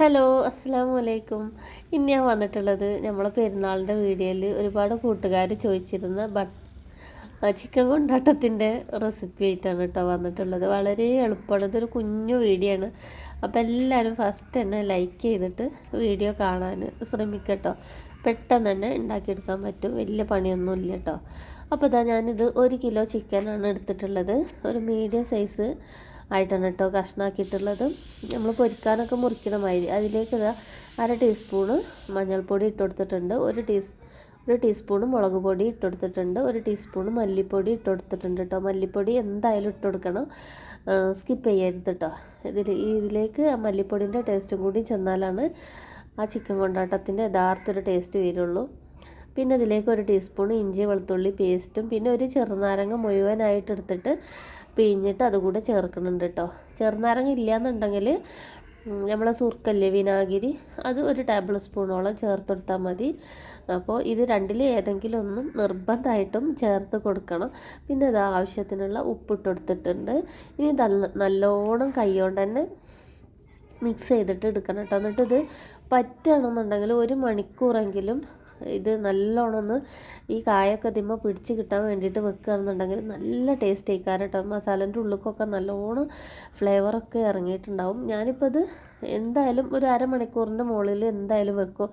Hello അസ്സാം വലൈക്കും ഇന്ന് ഞാൻ വന്നിട്ടുള്ളത് നമ്മളെ പെരുന്നാളിന്റെ വീഡിയോയിൽ ഒരുപാട് കൂട്ടുകാർ ചോദിച്ചിരുന്ന ബട്ട് ചിക്കൻ കൊണ്ടാട്ടത്തിന്റെ റെസിപ്പി ആയിട്ടാണ് കേട്ടോ വന്നിട്ടുള്ളത്. വളരെ എളുപ്പമാണ്. ഇതൊരു കുഞ്ഞു വീഡിയോ ആണ്. അപ്പോൾ എല്ലാവരും ഫസ്റ്റ് തന്നെ ലൈക്ക് ചെയ്തിട്ട് വീഡിയോ കാണാൻ ശ്രമിക്കട്ടോ. പെട്ടെന്ന് തന്നെ ഉണ്ടാക്കിയെടുക്കാൻ പറ്റും. വലിയ പണിയൊന്നും ഇല്ല കേട്ടോ. അപ്പോൾ ഇതാ ഞാനിത് ഒരു കിലോ ചിക്കനാണ് എടുത്തിട്ടുള്ളത്. ഒരു മീഡിയം സൈസ് ആയിട്ടാണ് കേട്ടോ കഷ്ണാക്കിയിട്ടുള്ളത്. നമ്മൾ പൊരിക്കാനൊക്കെ മുറിക്കണ മാതിരി. അതിലേക്ക് ഇതാ അര ടീസ്പൂണ് മഞ്ഞൾപ്പൊടി ഇട്ട് കൊടുത്തിട്ടുണ്ട്. ഒരു ടീസ് ഒരു ടീസ്പൂണ് മുളക് പൊടി ഇട്ട് കൊടുത്തിട്ടുണ്ട്. ഒരു ടീസ്പൂണ് മല്ലിപ്പൊടി ഇട്ട് കൊടുത്തിട്ടുണ്ട് കേട്ടോ. മല്ലിപ്പൊടി എന്തായാലും ഇട്ട് കൊടുക്കണം. സ്കിപ്പ് ചെയ്യരുത് കേട്ടോ. ഇതിൽ ഇതിലേക്ക് മല്ലിപ്പൊടിന്റെ ടേസ്റ്റും കൂടി ചെന്നാലാണ് ആ ചിക്കൻ കൊണ്ടാട്ടത്തിന്റെ യഥാർത്ഥ ഒരു ടേസ്റ്റ് വരുള്ളൂ. പിന്നെ ഇതിലേക്ക് ഒരു ടീസ്പൂൺ ഇഞ്ചി വെളുത്തുള്ളി പേസ്റ്റും പിന്നെ ഒരു ചെറുനാരങ്ങ മുഴുവനായിട്ട് എടുത്തിട്ട് പിഴിഞ്ഞിട്ട് അതുകൂടെ ചേർക്കുന്നുണ്ട് കേട്ടോ ചെറുനാരങ്ങ ഇല്ലയെന്നുണ്ടെങ്കിൽ നമ്മളെ സുർക്കല്ലേ വിനാഗിരി അത് ഒരു ടേബിൾ സ്പൂണോളം ചേർത്തെടുത്താൽ മതി. അപ്പോൾ ഇത് രണ്ടിൽ ഏതെങ്കിലും ഒന്നും നിർബന്ധമായിട്ടും ചേർത്ത് കൊടുക്കണം. പിന്നെ ഇത് ആവശ്യത്തിനുള്ള ഉപ്പിട്ട് കൊടുത്തിട്ടുണ്ട്. ഇനി നല്ലോണം കൈകൊണ്ട് തന്നെ മിക്സ് ചെയ്തിട്ട് എടുക്കണം കേട്ടോ എന്നിട്ട് ഇത് പറ്റുകയാണെന്നുണ്ടെങ്കിൽ ഒരു മണിക്കൂറെങ്കിലും ഇത് നല്ലോണം ഒന്ന് ഈ കായൊക്കെ തിമ്മ പിടിച്ച് കിട്ടാൻ വേണ്ടിയിട്ട് വെക്കുകയാണെന്നുണ്ടെങ്കിൽ നല്ല ടേസ്റ്റ് ആയിക്കാരം കേട്ടോ മസാലന്റെ ഉള്ളിക്കൊക്കെ നല്ലോണം ഫ്ലേവറൊക്കെ ഇറങ്ങിയിട്ടുണ്ടാവും. ഞാനിപ്പോൾ ഇത് എന്തായാലും ഒരു അരമണിക്കൂറിന്റെ മുകളിൽ എന്തായാലും വെക്കും.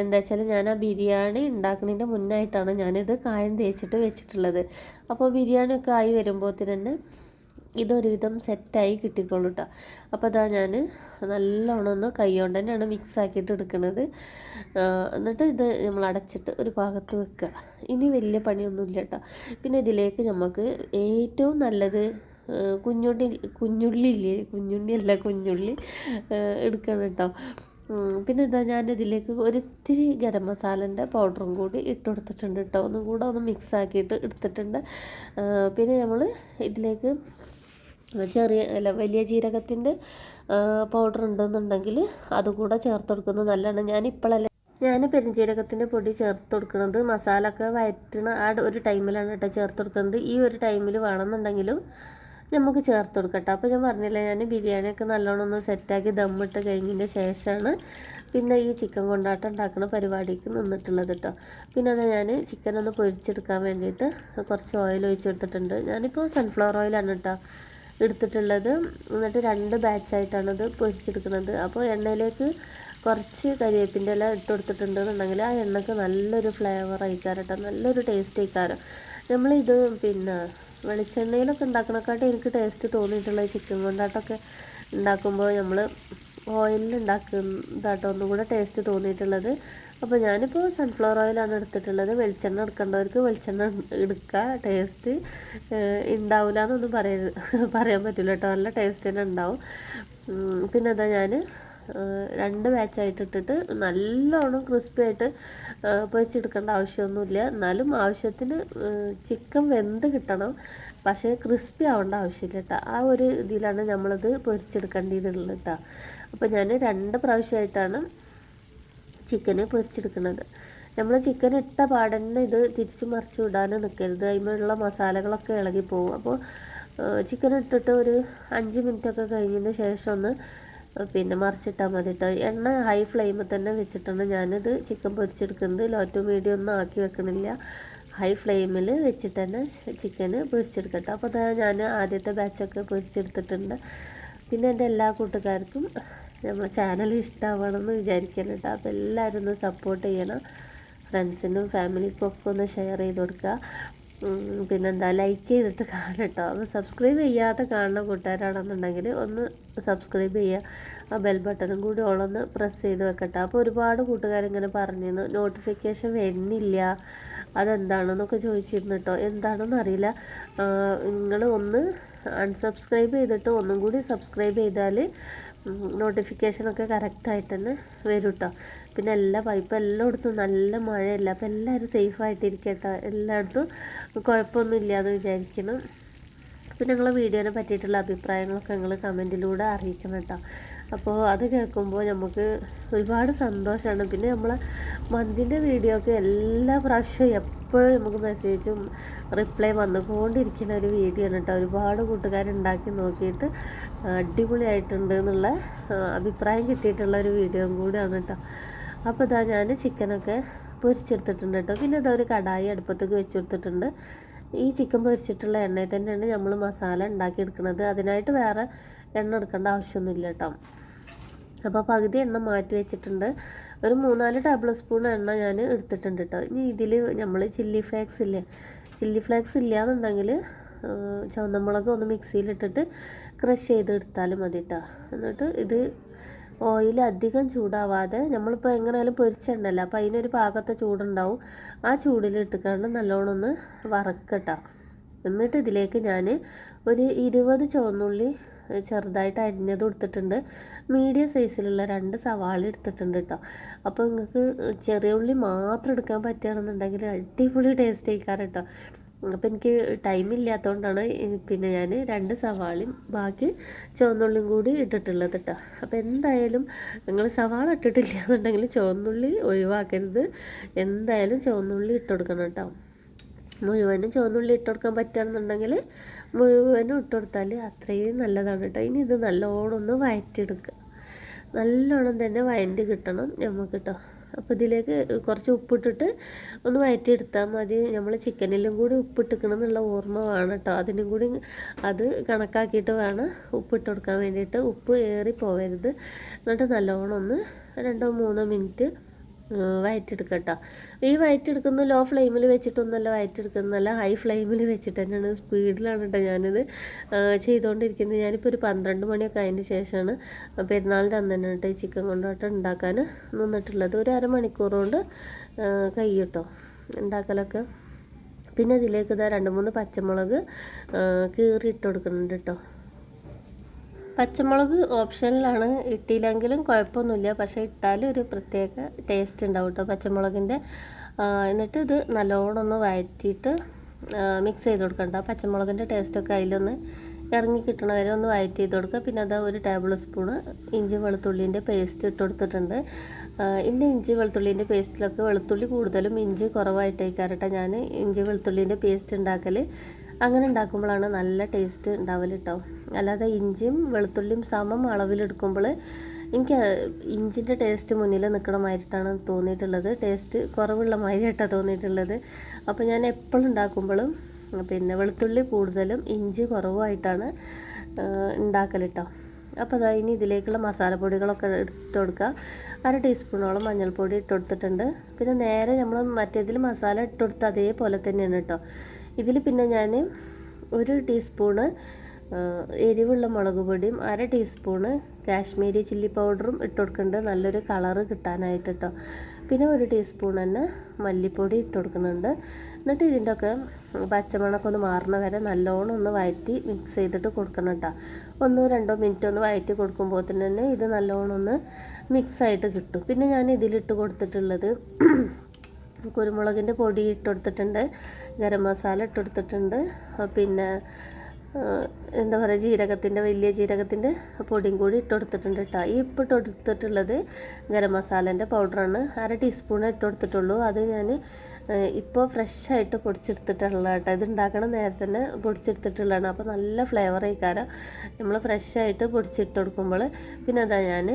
എന്താ വെച്ചാൽ ഞാൻ ആ ബിരിയാണി ഉണ്ടാക്കുന്നതിന്റെ മുന്നായിട്ടാണ് ഞാനിത് കായം തേച്ചിട്ട് വെച്ചിട്ടുള്ളത്. അപ്പോൾ ബിരിയാണിയൊക്കെ ആയി വരുമ്പോഴത്തേന് തന്നെ ഇതൊരുവിധം സെറ്റായി കിട്ടിക്കോളൂ കേട്ടോ അപ്പോൾ അതാ ഞാൻ നല്ലോണം ഒന്ന് കൈകൊണ്ട് തന്നെയാണ് മിക്സ് ആക്കിയിട്ട് എടുക്കുന്നത് എന്നിട്ട് ഇത് നമ്മൾ അടച്ചിട്ട് ഒരു ഭാഗത്ത് വെക്കുക ഇനി വലിയ പണിയൊന്നുമില്ല കേട്ടോ പിന്നെ ഇതിലേക്ക് നമുക്ക് ഏറ്റവും നല്ലത് കുഞ്ഞുണ്ണി കുഞ്ഞുള്ളി ഇല്ലേ? കുഞ്ഞുണ്ണി അല്ല കുഞ്ഞുള്ളി എടുക്കണം കേട്ടോ പിന്നെ ഇതാ ഞാൻ ഇതിലേക്ക് ഒരിത്തിരി ഗരം മസാലന്റെ പൗഡറും കൂടി ഇട്ട് കൊടുത്തിട്ടുണ്ട് കേട്ടോ ഒന്നും കൂടെ ഒന്ന് മിക്സ് ആക്കിയിട്ട് എടുത്തിട്ടുണ്ട്. പിന്നെ നമ്മൾ ഇതിലേക്ക് ചെറിയ അല്ല വലിയ ജീരകത്തിന്റെ പൗഡർ ഉണ്ടെന്നുണ്ടെങ്കിൽ അതുകൂടെ ചേർത്ത് കൊടുക്കുന്നത് നല്ലതാണ്. ഞാനിപ്പോഴല്ല ഞാൻ പെരിഞ്ജീരകത്തിന്റെ പൊടി ചേർത്ത് കൊടുക്കുന്നത് മസാല ഒക്കെ വയറ്റണ ആ ഒരു ടൈമിലാണ് കേട്ടോ ചേർത്ത് കൊടുക്കുന്നത് ഈ ഒരു ടൈമിൽ വേണമെന്നുണ്ടെങ്കിലും നമുക്ക് ചേർത്ത് കൊടുക്കട്ടെ അപ്പോൾ ഞാൻ പറഞ്ഞില്ല ഞാൻ ബിരിയാണിയൊക്കെ നല്ലോണം ഒന്ന് സെറ്റാക്കി ദമ്മിട്ട് കഴിഞ്ഞതിന്റെ ശേഷമാണ് പിന്നെ ഈ ചിക്കൻ കൊണ്ടാട്ടം ഉണ്ടാക്കുന്ന പരിപാടിക്ക് നിന്നിട്ടുള്ളത് കേട്ടോ. പിന്നെ അത് ഞാൻ ചിക്കൻ ഒന്ന് പൊരിച്ചെടുക്കാൻ വേണ്ടിയിട്ട് കുറച്ച് ഓയിൽ ഒഴിച്ചെടുത്തിട്ടുണ്ട്. ഞാനിപ്പോൾ സൺഫ്ലവർ ഓയിലാണ് കേട്ടോ എടുത്തിട്ടുള്ളത്. എന്നിട്ട് രണ്ട് ബാച്ചായിട്ടാണ് ഇത് പൊരിച്ചെടുക്കുന്നത്. അപ്പോൾ എണ്ണയിലേക്ക് കുറച്ച് കരിവേപ്പിന്റെ ഇല ഇട്ട് കൊടുത്തിട്ടുണ്ടെന്നുണ്ടെങ്കിൽ ആ എണ്ണയ്ക്ക് നല്ലൊരു ഫ്ലേവർ ആയിക്കാരട്ടോ നല്ലൊരു ടേസ്റ്റ് ആയിക്കാരം. നമ്മളിത് പിന്നെ വെളിച്ചെണ്ണയിലൊക്കെ ഉണ്ടാക്കണക്കാട്ട് എനിക്ക് ടേസ്റ്റ് തോന്നിയിട്ടുള്ളത് ചിക്കൻ കൊണ്ടാട്ടമൊക്കെ ഉണ്ടാക്കുമ്പോൾ നമ്മൾ ഓയിലിൽ ഉണ്ടാക്കുന്നതാട്ടോ ഒന്നും കൂടെ ടേസ്റ്റ് തോന്നിയിട്ടുള്ളത്. അപ്പോൾ ഞാനിപ്പോൾ സൺഫ്ലവർ ഓയിലാണ് എടുത്തിട്ടുള്ളത്. വെളിച്ചെണ്ണ എടുക്കേണ്ടവർക്ക് വെളിച്ചെണ്ണ എടുക്കുക ടേസ്റ്റ് ഉണ്ടാവില്ല എന്നൊന്നും പറയ പറയാൻ പറ്റില്ല കേട്ടോ നല്ല ടേസ്റ്റ് തന്നെ ഉണ്ടാവും പിന്നെ അതാ ഞാൻ രണ്ട് ബാച്ചായിട്ട് ഇട്ടിട്ട് നല്ലോണം ക്രിസ്പി ആയിട്ട് പൊരിച്ചെടുക്കേണ്ട ആവശ്യമൊന്നുമില്ല എന്നാലും ആവശ്യത്തിന് ചിക്കൻ വെന്ത് കിട്ടണം. പക്ഷേ ക്രിസ്പി ആവേണ്ട ആവശ്യമില്ല കേട്ടോ ആ ഒരു ഇതിലാണ് നമ്മളത് പൊരിച്ചെടുക്കേണ്ടിയിട്ടുള്ളത് കേട്ടോ അപ്പോൾ ഞാൻ രണ്ട് പ്രാവശ്യമായിട്ടാണ് ചിക്കന് പൊരിച്ചെടുക്കുന്നത് നമ്മൾ ചിക്കൻ ഇട്ട പാടന്നെ ഇത് തിരിച്ചു മറിച്ച് വിടാനും നിൽക്കരുത് അതിനുള്ള മസാലകളൊക്കെ ഇളകി പോകും അപ്പോൾ ചിക്കൻ ഇട്ടിട്ട് ഒരു അഞ്ച് മിനിറ്റൊക്കെ കഴിഞ്ഞതിന് ശേഷം ഒന്ന് പിന്നെ മറിച്ചിട്ടാൽ മതി കേട്ടോ എണ്ണ ഹൈ ഫ്ലെയിമിൽ തന്നെ വെച്ചിട്ടാണ് ഞാനിത് ചിക്കൻ പൊരിച്ചെടുക്കുന്നത്. ലോ ടു മീഡിയം ഒന്നും ആക്കി വെക്കണില്ല ഹൈ ഫ്ലെയിമിൽ വെച്ചിട്ട് തന്നെ ചിക്കന് പൊരിച്ചെടുക്കട്ടോ. അപ്പോൾ ഞാൻ ആദ്യത്തെ ബാച്ചൊക്കെ പൊരിച്ചെടുത്തിട്ടുണ്ട്. പിന്നെ എന്റെ എല്ലാ കൂട്ടുകാർക്കും നമ്മളെ ചാനൽ ഇഷ്ടമാവണമെന്ന് വിചാരിക്കണം കേട്ടോ അപ്പോൾ എല്ലാവരും ഒന്ന് സപ്പോർട്ട് ചെയ്യണം ഫ്രണ്ട്സിനും ഫാമിലിക്കും ഒക്കെ ഒന്ന് ഷെയർ ചെയ്ത് കൊടുക്കുക പിന്നെന്താ ലൈക്ക് ചെയ്തിട്ട് കാണട്ടോ അപ്പോൾ സബ്സ്ക്രൈബ് ചെയ്യാതെ കാണുന്ന കൂട്ടുകാരാണെന്നുണ്ടെങ്കിൽ ഒന്ന് സബ്സ്ക്രൈബ് ചെയ്യുക ആ ബെൽ ബട്ടണും കൂടി ഓളൊന്ന് പ്രസ് ചെയ്ത് വെക്കട്ടെ. അപ്പോൾ ഒരുപാട് കൂട്ടുകാരിങ്ങനെ പറഞ്ഞിരുന്നു. നോട്ടിഫിക്കേഷൻ വരുന്നില്ല. അതെന്താണെന്നൊക്കെ ചോദിച്ചിരുന്നു കേട്ടോ എന്താണെന്ന് അറിയില്ല. നിങ്ങൾ ഒന്ന് അൺസബ്സ്ക്രൈബ് ചെയ്തിട്ട് ഒന്നും കൂടി സബ്സ്ക്രൈബ് ചെയ്താൽ നോട്ടിഫിക്കേഷനൊക്കെ കറക്റ്റായിട്ട് തന്നെ വരും കേട്ടോ പിന്നെ എല്ലാ പൈപ്പ് എല്ലായിടത്തും നല്ല മഴയല്ല അപ്പോൾ എല്ലാവരും സേഫായിട്ടിരിക്കട്ടോ എല്ലായിടത്തും കുഴപ്പമൊന്നും എന്ന് വിചാരിക്കണം പിന്നെ നിങ്ങളെ വീഡിയോനെ പറ്റിയിട്ടുള്ള അഭിപ്രായങ്ങളൊക്കെ നിങ്ങൾ കമന്റിലൂടെ അറിയിക്കണം കേട്ടോ. അപ്പോൾ അത് കേൾക്കുമ്പോൾ നമുക്ക് ഒരുപാട് സന്തോഷമാണ്. പിന്നെ നമ്മളെ മന്തിന്റെ വീഡിയോ ഒക്കെ എല്ലാ പ്രാവശ്യവും എപ്പോഴും നമുക്ക് മെസ്സേജും റിപ്ലൈ വന്നുകൊണ്ടിരിക്കുന്ന ഒരു വീഡിയോ ആണ് കേട്ടോ. ഒരുപാട് കൂട്ടുകാരുണ്ടാക്കി നോക്കിയിട്ട് അടിപൊളിയായിട്ടുണ്ട് എന്നുള്ള അഭിപ്രായം കിട്ടിയിട്ടുള്ള ഒരു വീഡിയോ കൂടിയാണ് കേട്ടോ. അപ്പോൾ ഇതാ ഞാൻ ചിക്കനൊക്കെ പൊരിച്ചെടുത്തിട്ടുണ്ട് കേട്ടോ. പിന്നെ ഇതാ ഒരു കടായി അടുപ്പത്തേക്ക് വെച്ച് കൊടുത്തിട്ടുണ്ട് ഈ ചിക്കൻ പൊരിച്ചിട്ടുള്ള എണ്ണയിൽ തന്നെയാണ് നമ്മൾ മസാല ഉണ്ടാക്കിയെടുക്കുന്നത്. അതിനായിട്ട് വേറെ എണ്ണ എടുക്കേണ്ട ആവശ്യമൊന്നുമില്ല കേട്ടോ. അപ്പോൾ പകുതി എണ്ണ മാറ്റി വെച്ചിട്ടുണ്ട്. ഒരു മൂന്നാൽ ടേബിൾ സ്പൂൺ എണ്ണ ഞാൻ എടുത്തിട്ടുണ്ട് കേട്ടോ ഇനി ഇതിൽ നമ്മൾ ചില്ലി ഫ്ലേക്സ് ഇല്ല? ചില്ലി ഫ്ലേക്സ് ഇല്ലയെന്നുണ്ടെങ്കിൽ ചുവന്നമുളക് ഒന്ന് മിക്സിയിലിട്ടിട്ട് ക്രഷ് ചെയ്ത് എടുത്താലും മതി കേട്ടോ എന്നിട്ട് ഇത് ഓയിൽ അധികം ചൂടാവാതെ നമ്മളിപ്പോൾ എങ്ങനെയാലും പൊരിച്ചിട്ടുണ്ടല്ലോ അപ്പോൾ അതിനൊരു പാകത്തെ ചൂടുണ്ടാവും. ആ ചൂടിലിട്ടിക്കാണ്ട് നല്ലോണം ഒന്ന് വറക്കട്ടോ എന്നിട്ട് ഇതിലേക്ക് ഞാൻ ഒരു ഇരുപത് ചുവന്നുള്ളി ചെറുതായിട്ട് അരിഞ്ഞത് കൊടുത്തിട്ടുണ്ട്. മീഡിയം സൈസിലുള്ള രണ്ട് സവാള എടുത്തിട്ടുണ്ട് കേട്ടോ അപ്പോൾ നിങ്ങൾക്ക് ചെറിയ ഉള്ളി മാത്രം എടുക്കാൻ പറ്റുകയാണെന്നുണ്ടെങ്കിൽ അടിപൊളി ടേസ്റ്റ് ആയിക്കാറ് കേട്ടോ അപ്പോൾ എനിക്ക് ടൈം ഇല്ലാത്തതുകൊണ്ടാണ് പിന്നെ ഞാൻ രണ്ട് സവാളയും ബാക്കി ചുവന്നുള്ളിയും കൂടി ഇട്ടിട്ടുള്ളത് കേട്ടോ അപ്പോൾ എന്തായാലും നിങ്ങൾ സവാള ഇട്ടിട്ടില്ല എന്നുണ്ടെങ്കിൽ ചുവന്നുള്ളി ഒഴിവാക്കരുത്. എന്തായാലും ചുവന്നുള്ളി ഇട്ട് കൊടുക്കണം കേട്ടോ മുഴുവനും ചുവന്നുള്ളി ഇട്ട് കൊടുക്കാൻ പറ്റുകയാണെന്നുണ്ടെങ്കിൽ മുഴുവനും ഇട്ട് കൊടുത്താൽ അത്രയും നല്ലതാണ് കേട്ടോ. ഇനി ഇത് നല്ലോണം ഒന്ന് വഴറ്റിയെടുക്കുക നല്ലോണം തന്നെ വഴറ്റി കിട്ടണം നമുക്ക് കേട്ടോ. അപ്പോൾ ഇതിലേക്ക് കുറച്ച് ഉപ്പിട്ടിട്ട് ഒന്ന് വഴറ്റിയെടുത്താൽ മതി. നമ്മൾ ചിക്കനിലും കൂടി ഉപ്പിട്ടിക്കണം എന്നുള്ള ഓർമ്മ വേണം കേട്ടോ. അതിനും കൂടി അത് കണക്കാക്കിയിട്ട് വേണം ഉപ്പിട്ട് കൊടുക്കാൻ വേണ്ടിയിട്ട്. ഉപ്പ് ഏറി പോവരുത് എന്നിട്ട് നല്ലോണം ഒന്ന് രണ്ടോ മൂന്നോ മിനിറ്റ് വയറ്റെടുക്കുക കേട്ടോ ഈ വയറ്റെടുക്കുന്ന ലോ ഫ്ലെയിമിൽ വെച്ചിട്ടൊന്നല്ല വയറ്റെടുക്കുന്നതല്ല ഹൈ ഫ്ലെയിമിൽ വെച്ചിട്ട് തന്നെയാണ് സ്പീഡിലാണ് കേട്ടോ ഞാനിത് ചെയ്തുകൊണ്ടിരിക്കുന്നത് ഞാനിപ്പോൾ ഒരു പന്ത്രണ്ട് മണിയൊക്കെ അതിന് ശേഷമാണ് പെരുന്നാളിന്റെ അന്ന് തന്നെ കേട്ടോ ഈ ചിക്കൻ കൊണ്ടോട്ട് ഉണ്ടാക്കാൻ നിന്നിട്ടുള്ളത്. ഒരു അരമണിക്കൂർ കൊണ്ട് കഴിയും ഉണ്ടാക്കലൊക്കെ. പിന്നെ അതിലേക്ക് ഇതാ രണ്ട് മൂന്ന് പച്ചമുളക് കീറി ഇട്ട് കൊടുക്കുന്നുണ്ട് കേട്ടോ. പച്ചമുളക് ഓപ്ഷനിലാണ് ഇട്ടില്ലെങ്കിലും കുഴപ്പമൊന്നുമില്ല. പക്ഷേ ഇട്ടാൽ ഒരു പ്രത്യേക ടേസ്റ്റ് ഉണ്ടാവും കേട്ടോ പച്ചമുളകിന്റെ എന്നിട്ട് ഇത് നല്ലോണം ഒന്ന് വഴറ്റിയിട്ട് മിക്സ് ചെയ്ത് കൊടുക്കണ്ട പച്ചമുളകിന്റെ ടേസ്റ്റൊക്കെ അതിലൊന്ന് ഇറങ്ങി കിട്ടണ വരെ ഒന്ന് വഴറ്റി ചെയ്ത് കൊടുക്കുക. പിന്നെ അത് ഒരു ടേബിൾ സ്പൂണ് ഇഞ്ചി വെളുത്തുള്ളീന്റെ പേസ്റ്റ് ഇട്ട് കൊടുത്തിട്ടുണ്ട്. ഇന്നെ ഇഞ്ചി വെളുത്തുള്ളീന്റെ പേസ്റ്റിലൊക്കെ വെളുത്തുള്ളി കൂടുതലും ഇഞ്ചി കുറവായിട്ടേക്കാറട്ടെ ഞാൻ ഇഞ്ചി വെളുത്തുള്ളീന്റെ പേസ്റ്റ് ഉണ്ടാക്കൽ അങ്ങനെ ഉണ്ടാക്കുമ്പോഴാണ് നല്ല ടേസ്റ്റ് ഉണ്ടാവൽ കേട്ടോ അല്ലാതെ ഇഞ്ചിയും വെളുത്തുള്ളിയും സമം അളവിലെടുക്കുമ്പോൾ എനിക്ക് ഇഞ്ചിന്റെ ടേസ്റ്റ് മുന്നിൽ നിൽക്കണ മാതിരിട്ടാണ് തോന്നിയിട്ടുള്ളത്. ടേസ്റ്റ് കുറവുള്ള മാതിരിയായിട്ടാണ് തോന്നിയിട്ടുള്ളത്. അപ്പോൾ ഞാൻ എപ്പോഴും ഉണ്ടാക്കുമ്പോഴും പിന്നെ വെളുത്തുള്ളി കൂടുതലും ഇഞ്ചി കുറവുമായിട്ടാണ് ഉണ്ടാക്കൽ കേട്ടോ അപ്പോൾ അതാ ഇനി ഇതിലേക്കുള്ള മസാലപ്പൊടികളൊക്കെ ഇട്ട് കൊടുക്കുക. അര ടീസ്പൂണോളം മഞ്ഞൾപ്പൊടി ഇട്ട് കൊടുത്തിട്ടുണ്ട്. പിന്നെ നേരെ നമ്മൾ മറ്റേതിൽ മസാല ഇട്ട് കൊടുത്ത അതേപോലെ തന്നെയാണ് കേട്ടോ. ഇതിൽ പിന്നെ ഞാൻ ഒരു ടീസ്പൂണ് എരിവുള്ള മുളക് പൊടിയും അര ടീസ്പൂണ് കാശ്മീരി ചില്ലി പൗഡറും ഇട്ട് കൊടുക്കുന്നുണ്ട് നല്ലൊരു കളറ് കിട്ടാനായിട്ട് കേട്ടോ പിന്നെ ഒരു ടീസ്പൂൺ തന്നെ മല്ലിപ്പൊടി ഇട്ട് കൊടുക്കുന്നുണ്ട് എന്നിട്ട് ഇതിന്റെ ഒക്കെ പച്ചമണമൊക്കെ ഒന്ന് മാറുന്ന വരെ നല്ലോണം ഒന്ന് വഴറ്റി മിക്സ് ചെയ്തിട്ട് കൊടുക്കണം കേട്ടോ ഒന്നോ രണ്ടോ മിനിറ്റ് ഒന്ന് വഴറ്റി കൊടുക്കുമ്പോൾ തന്നെ ഇത് നല്ലോണം ഒന്ന് മിക്സ് ആയിട്ട് കിട്ടും. പിന്നെ ഞാൻ ഇതിലിട്ട് കൊടുത്തിട്ടുള്ളത് കുരുമുളകിന്റെ പൊടി ഇട്ട് കൊടുത്തിട്ടുണ്ട് ഗരം മസാല ഇട്ട് കൊടുത്തിട്ടുണ്ട് പിന്നെ എന്താ പറയുക ജീരകത്തിന്റെ വലിയ ജീരകത്തിന്റെ പൊടിയും കൂടി ഇട്ട് കൊടുത്തിട്ടുണ്ട് കേട്ടോ. ഈ ഇപ്പം ഇട്ട് കൊടുത്തിട്ടുള്ളത് ഗരം മസാലേന്റെ പൗഡറാണ്. അര ടീസ്പൂൺ ഇട്ട് കൊടുത്തിട്ടുള്ളൂ അത് ഞാൻ ഇപ്പോൾ ഫ്രഷായിട്ട് പൊടിച്ചെടുത്തിട്ടുള്ള കേട്ടോ. ഇത് ഉണ്ടാക്കണ നേരത്തെ തന്നെ പൊടിച്ചെടുത്തിട്ടുള്ളതാണ്. അപ്പോൾ നല്ല ഫ്ലേവർ ആയിക്കാരം നമ്മൾ ഫ്രഷായിട്ട് പൊടിച്ചിട്ട് കൊടുക്കുമ്പോൾ പിന്നെ അതാ ഞാൻ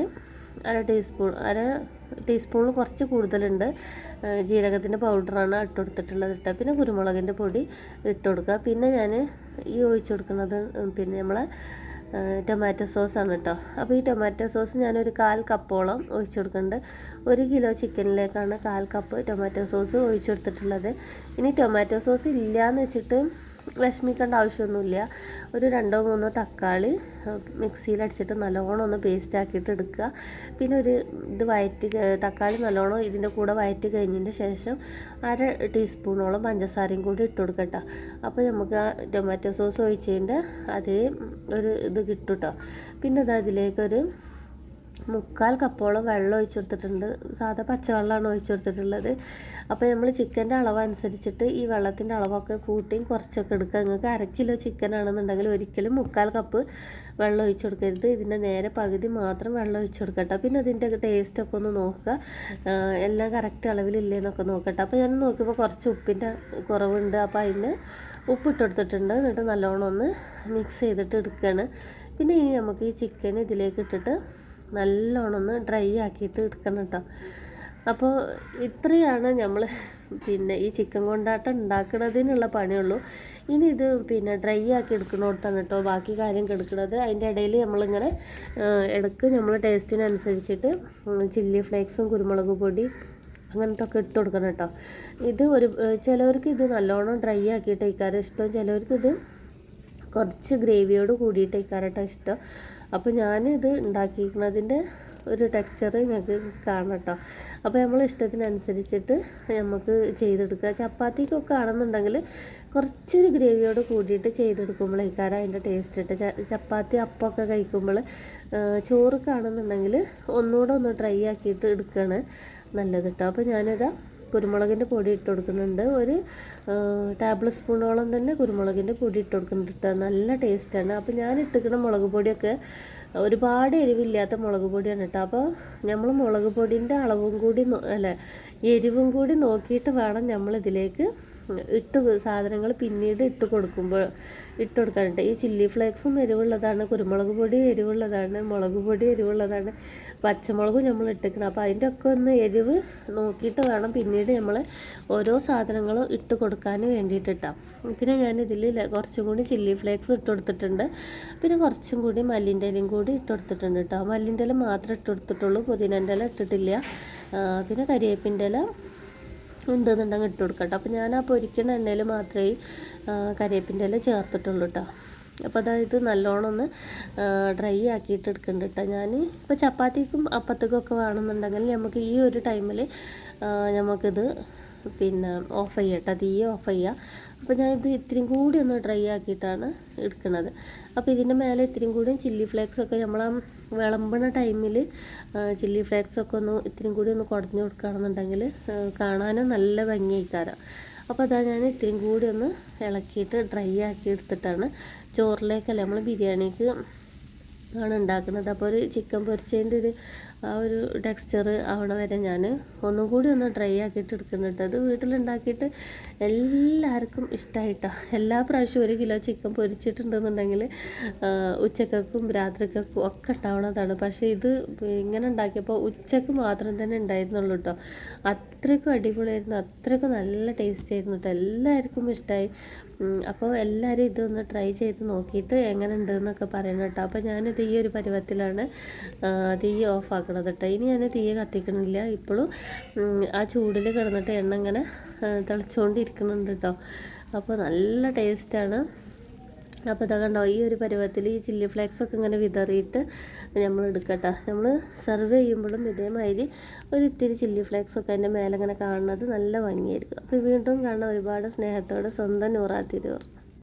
അര ടീസ്പൂൺ അര ടീസ്പൂണിൽ കുറച്ച് കൂടുതലുണ്ട്. ജീരകത്തിന്റെ പൗഡറാണ് ഇട്ട് കൊടുത്തിട്ടുള്ളത് ഇട്ട. പിന്നെ കുരുമുളകിന്റെ പൊടി ഇട്ട് കൊടുക്കുക പിന്നെ ഞാൻ ഈ ഒഴിച്ചു കൊടുക്കുന്നത് പിന്നെ നമ്മളെ ടൊമാറ്റോ സോസാണ് കേട്ടോ അപ്പോൾ ഈ ടൊമാറ്റോ സോസ് ഞാനൊരു കാൽ കപ്പോളം ഒഴിച്ചു കൊടുക്കുന്നുണ്ട് ഒരു കിലോ ചിക്കനിലേക്കാണ് കാൽ കപ്പ് ടൊമാറ്റോ സോസ് ഒഴിച്ചു കൊടുത്തിട്ടുള്ളത് ഇനി ടൊമാറ്റോ സോസ് ഇല്ലയെന്ന് വെച്ചിട്ട് വിഷമിക്കേണ്ട ആവശ്യമൊന്നുമില്ല. ഒരു രണ്ടോ മൂന്നോ തക്കാളി മിക്സിയിൽ അടിച്ചിട്ട് നല്ലോണം ഒന്ന് പേസ്റ്റ് ആക്കിയിട്ട് എടുക്കുക. പിന്നെ ഒരു ഇത് വയറ്റി തക്കാളി നല്ലോണം ഇതിന്റെ കൂടെ വയറ്റി കഴിഞ്ഞതിന്റെ ശേഷം അര ടീസ്പൂണോളം പഞ്ചസാരയും കൂടി ഇട്ട് കൊടുക്കട്ടോ അപ്പോൾ നമുക്ക് ആ ടൊമാറ്റോ സോസ് ഒഴിച്ചതിന്റെ അതേ ഒരു ഇത് കിട്ടും കേട്ടോ. പിന്നെ അത് അതിലേക്കൊരു മുക്കാൽ കപ്പോളം വെള്ളം ഒഴിച്ചു കൊടുത്തിട്ടുണ്ട്. സാധാ പച്ചവെള്ളമാണ് ഒഴിച്ചു കൊടുത്തിട്ടുള്ളത്. അപ്പോൾ നമ്മൾ ചിക്കന്റെ അനുസരിച്ചിട്ട് ഈ വെള്ളത്തിന്റെ അളവൊക്കെ കൂട്ടിയും കുറച്ചൊക്കെ എടുക്കുക. നിങ്ങൾക്ക് അര കിലോ ചിക്കൻ ആണെന്നുണ്ടെങ്കിൽ ഒരിക്കലും മുക്കാൽ കപ്പ് വെള്ളം ഒഴിച്ചു കൊടുക്കരുത്. ഇതിന്റെ നേരെ പകുതി മാത്രം വെള്ളം ഒഴിച്ചു കൊടുക്കട്ടെ പിന്നെ അതിന്റെ ടേസ്റ്റൊക്കെ ഒന്ന് നോക്കുക. എല്ലാം കറക്റ്റ് അളവിലില്ലേന്നൊക്കെ നോക്കട്ടെ അപ്പോൾ ഞാൻ നോക്കിയപ്പോൾ കുറച്ച് ഉപ്പിന്റെ കുറവുണ്ട്. അപ്പോൾ അതിന് ഉപ്പിട്ട് കൊടുത്തിട്ടുണ്ട്. എന്നിട്ട് നല്ലോണം ഒന്ന് മിക്സ് ചെയ്തിട്ട് എടുക്കുകയാണ്. പിന്നെ ഇനി നമുക്ക് ഈ ചിക്കൻ ഇതിലേക്ക് ഇട്ടിട്ട് നല്ലോണം ഒന്ന് ഡ്രൈ ആക്കിയിട്ട് എടുക്കണം കേട്ടോ അപ്പോൾ ഇത്രയാണ് നമ്മൾ പിന്നെ ഈ ചിക്കൻ കൊണ്ടാട്ടം ഉണ്ടാക്കുന്നതിനുള്ള പണിയുള്ളൂ. ഇനി ഇത് പിന്നെ ഡ്രൈ ആക്കി എടുക്കണോടത്താണ് കേട്ടോ ബാക്കി കാര്യം കെടുക്കുന്നത് അതിന്റെ ഇടയിൽ നമ്മളിങ്ങനെ ഇടയ്ക്ക് നമ്മൾ ടേസ്റ്റിനനുസരിച്ചിട്ട് ചില്ലി ഫ്ലേക്സും കുരുമുളക് പൊടി അങ്ങനത്തെ ഒക്കെ ഇട്ട് കൊടുക്കണം കേട്ടോ ഇത് ഒരു ചിലവർക്ക് ഇത് നല്ലോണം ഡ്രൈ ആക്കിയിട്ട് കഴിക്കാറ് ഇഷ്ടം. ചിലവർക്ക് ഇത് കുറച്ച് ഗ്രേവിയോട് കൂടിയിട്ട് കഴിക്കാറട്ടോ ഇഷ്ടം. അപ്പോൾ ഞാനിത് ഉണ്ടാക്കിയിരിക്കുന്നതിന്റെ ഒരു ടെക്സ്ചർ ഞങ്ങൾക്ക് കാണാം കേട്ടോ അപ്പോൾ നമ്മൾ ഇഷ്ടത്തിനനുസരിച്ചിട്ട് നമുക്ക് ചെയ്തെടുക്കുക. ചപ്പാത്തിക്കൊക്കെ ആണെന്നുണ്ടെങ്കിൽ കുറച്ചൊരു ഗ്രേവിയോട് കൂടിയിട്ട് ചെയ്തെടുക്കുമ്പോഴേക്കാരം അതിന്റെ ടേസ്റ്റ് ഇട്ട് ചപ്പാത്തി അപ്പമൊക്കെ കഴിക്കുമ്പോൾ ചോറ് കാണുന്നുണ്ടെങ്കിൽ ഒന്നുകൂടെ ഒന്ന് ഡ്രൈ ആക്കിയിട്ട് എടുക്കുകയാണ് നല്ലത് കേട്ടോ അപ്പോൾ ഞാനിതാ കുരുമുളകിന്റെ പൊടി ഇട്ട് കൊടുക്കുന്നുണ്ട്. ഒരു ടേബിൾ സ്പൂണോളം തന്നെ കുരുമുളകിന്റെ പൊടി ഇട്ട് കൊടുക്കുന്നുണ്ട് നല്ല ടേസ്റ്റാണ് അപ്പോൾ ഞാൻ ഇട്ടിക്കുന്ന മുളക് പൊടിയൊക്കെ ഒരുപാട് എരിവില്ലാത്ത മുളക് പൊടിയാണ് കേട്ടോ അപ്പോൾ നമ്മൾ മുളക് പൊടിന്റെ അളവും കൂടി അല്ല എരിവും കൂടി നോക്കിയിട്ട് വേണം നമ്മളിതിലേക്ക് ഇട്ട് സാധനങ്ങൾ പിന്നീട് ഇട്ട് കൊടുക്കുമ്പോൾ ഇട്ട് കൊടുക്കാനുണ്ട് ഈ ചില്ലി ഫ്ലേക്സും എരിവുള്ളതാണ് കുരുമുളക് പൊടി എരിവുള്ളതാണ് മുളക് പൊടി എരിവുള്ളതാണ് പച്ചമുളകും നമ്മൾ ഇട്ടിക്കണം അപ്പോൾ അതിന്റെ ഒക്കെ ഒന്ന് എരിവ് നോക്കിയിട്ട് വേണം പിന്നീട് നമ്മൾ ഓരോ സാധനങ്ങളും ഇട്ട് കൊടുക്കാൻ വേണ്ടിയിട്ടിട്ടാം. പിന്നെ ഞാൻ ഇതിൽ കുറച്ചും കൂടി ചില്ലി ഫ്ലേക്സ് ഇട്ട് കൊടുത്തിട്ടുണ്ട്. പിന്നെ കുറച്ചും കൂടി മല്ലിന്റെ ഇലയും കൂടി ഇട്ട് കൊടുത്തിട്ടുണ്ട് കേട്ടോ. മല്ലിന്റെ ഇല മാത്രമേ ഇട്ട് കൊടുത്തിട്ടുള്ളൂ. പുതിനന്റെ ഇല ഇട്ടിട്ടില്ല. പിന്നെ കരിയേപ്പിന്റെ ഇല ഉണ്ടെന്നുണ്ടെങ്കിൽ ഇട്ട് കൊടുക്കട്ടോ. അപ്പോൾ ഞാൻ ആ പൊരിക്കുന്ന എണ്ണയിൽ മാത്രമേ കരിവേപ്പിന്റെ ഇല ചേർത്തിട്ടുള്ളൂ കേട്ടോ അപ്പോൾ അതായത് നല്ലോണം ഒന്ന് ഡ്രൈ ആക്കിയിട്ട് എടുക്കുന്നുണ്ട് കേട്ടോ ഞാൻ ഇപ്പോൾ ചപ്പാത്തിക്കും അപ്പത്തേക്കും ഒക്കെ വേണമെന്നുണ്ടെങ്കിൽ നമുക്ക് ഈ ഒരു ടൈമിൽ നമുക്കിത് പിന്നെ ഓഫ് ചെയ്യട്ടെ തീ ഓഫ് ചെയ്യുക. അപ്പോൾ ഞാൻ ഇത് ഇത്രയും കൂടി ഒന്ന് ഡ്രൈ ആക്കിയിട്ടാണ് എടുക്കുന്നത്. അപ്പോൾ ഇതിന്റെ മേലെ ഇത്രയും കൂടി ചില്ലി ഫ്ലേക്സ് ഒക്കെ നമ്മൾ വിളമ്പണ ടൈമിൽ ചില്ലി ഫ്ലേക്സ് ഒക്കെ ഒന്ന് ഇത്രയും കൂടി ഒന്ന് കുടഞ്ഞു കൊടുക്കുകയാണെന്നുണ്ടെങ്കിൽ കാണാനും നല്ല ഭംഗിയായിക്കാരം. അപ്പോൾ അതാ ഞാൻ ഇത്രയും കൂടി ഒന്ന് ഇളക്കിയിട്ട് ഡ്രൈ ആക്കി എടുത്തിട്ടാണ്. ചോറിലേക്കല്ല നമ്മൾ ബിരിയാണിക്ക് ആണ് ഉണ്ടാക്കുന്നത്. അപ്പോൾ ഒരു ചിക്കൻ പൊരിച്ചതിന്റെ ഒരു ആ ഒരു ടെക്സ്ചർ ആവണ വരെ ഞാൻ ഒന്നും കൂടി ഒന്ന് ഡ്രൈ ആക്കിയിട്ട് എടുക്കുന്നുണ്ട് അത് വീട്ടിലുണ്ടാക്കിയിട്ട് എല്ലാവർക്കും ഇഷ്ടമായിട്ടോ എല്ലാ പ്രാവശ്യവും ഒരു കിലോ ചിക്കൻ പൊരിച്ചിട്ടുണ്ടെന്നുണ്ടെങ്കിൽ ഉച്ചക്കും രാത്രിക്കും ഒക്കെ ഉണ്ടാവണതാണ്. പക്ഷേ ഇത് ഇങ്ങനെ ഉണ്ടാക്കിയപ്പോൾ ഉച്ചയ്ക്ക് മാത്രം തന്നെ ഉണ്ടായിരുന്നുള്ളൂ കേട്ടോ. അത്രയ്ക്കും അടിപൊളിയായിരുന്നു. അത്രയ്ക്കും നല്ല ടേസ്റ്റ് ആയിരുന്നു കേട്ടോ. എല്ലാവർക്കും ഇഷ്ടമായി അപ്പോൾ എല്ലാവരും ഇതൊന്ന് ട്രൈ ചെയ്ത് നോക്കിയിട്ട് എങ്ങനെ ഉണ്ടെന്നൊക്കെ പറയണം കേട്ടോ. അപ്പോൾ ഞാനിത് ഈ ഒരു പരുവത്തിലാണ് തീ ഓഫ് ആക്കണത് കേട്ടോ. ഇനി ഞാൻ തീ കത്തിക്കണില്ല. ഇപ്പോഴും ആ ചൂടിൽ കിടന്നിട്ട് എണ്ണ ഇങ്ങനെ തിളച്ചുകൊണ്ടിരിക്കുന്നുണ്ട് കേട്ടോ. അപ്പോൾ നല്ല ടേസ്റ്റാണ് അപ്പോൾ ഇതാ കണ്ടോ ഈ ഒരു പരുവത്തിൽ ഈ ചില്ലി ഫ്ലേക്സ് ഒക്കെ ഇങ്ങനെ വിതറിയിട്ട് നമ്മൾ എടുക്കട്ടെ. നമ്മൾ സെർവ് ചെയ്യുമ്പോഴും ഇതേമാതിരി ഒരു ഇത്തിരി ചില്ലി ഫ്ലേക്സ് ഒക്കെ അതിന്റെ മേലെ ഇങ്ങനെ കാണുന്നത് നല്ല ഭംഗിയായിരിക്കും. അപ്പോൾ വീണ്ടും കാണാൻ ഒരുപാട് സ്നേഹത്തോടെ സ്വന്തം നൂറാത്തിരി